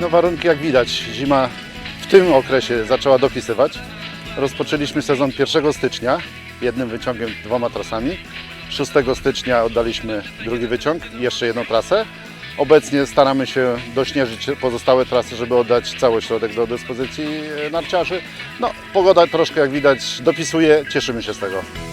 No warunki jak widać, zima w tym okresie zaczęła dopisywać. Rozpoczęliśmy sezon 1 stycznia jednym wyciągiem, dwoma trasami. 6 stycznia oddaliśmy drugi wyciąg jeszcze jedną trasę. Obecnie staramy się dośnieżyć pozostałe trasy, żeby oddać cały środek do dyspozycji e, narciarzy. No, pogoda troszkę jak widać dopisuje, cieszymy się z tego.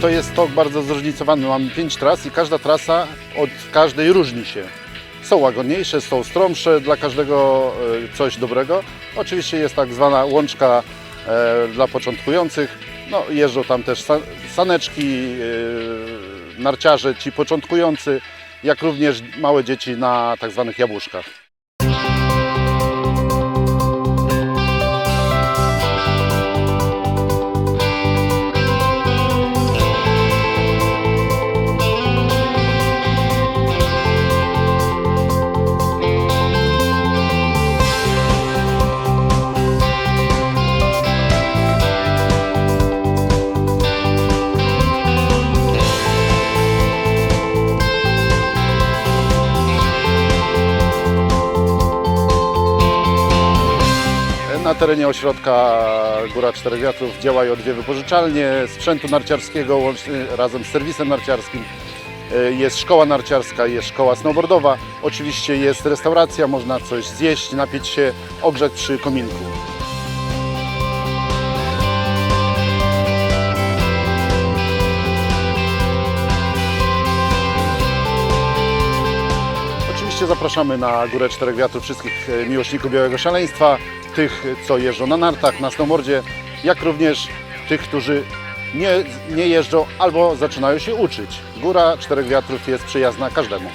To jest tok bardzo zróżnicowany. Mamy pięć tras i każda trasa od każdej różni się. Są łagodniejsze, są stromsze, dla każdego e, coś dobrego. Oczywiście jest tak zwana łączka e, dla początkujących. No, jeżdżą tam też sa- saneczki, e, narciarze, ci początkujący, jak również małe dzieci na tak zwanych jabłuszkach. Na terenie ośrodka Góra Czterech Wiatrów działają dwie wypożyczalnie sprzętu narciarskiego razem z serwisem narciarskim. E, Jest szkoła narciarska, jest szkoła snowboardowa. Oczywiście jest restauracja, można coś zjeść, napić się, ogrzać przy kominku. Oczywiście zapraszamy na Górę Czterech Wiatrów wszystkich e, miłośników białego szaleństwa, tych, co jeżdżą na nartach, na snowboardzie, jak również tych, którzy nie, nie jeżdżą albo zaczynają się uczyć. Góra Czterech Wiatrów jest przyjazna każdemu.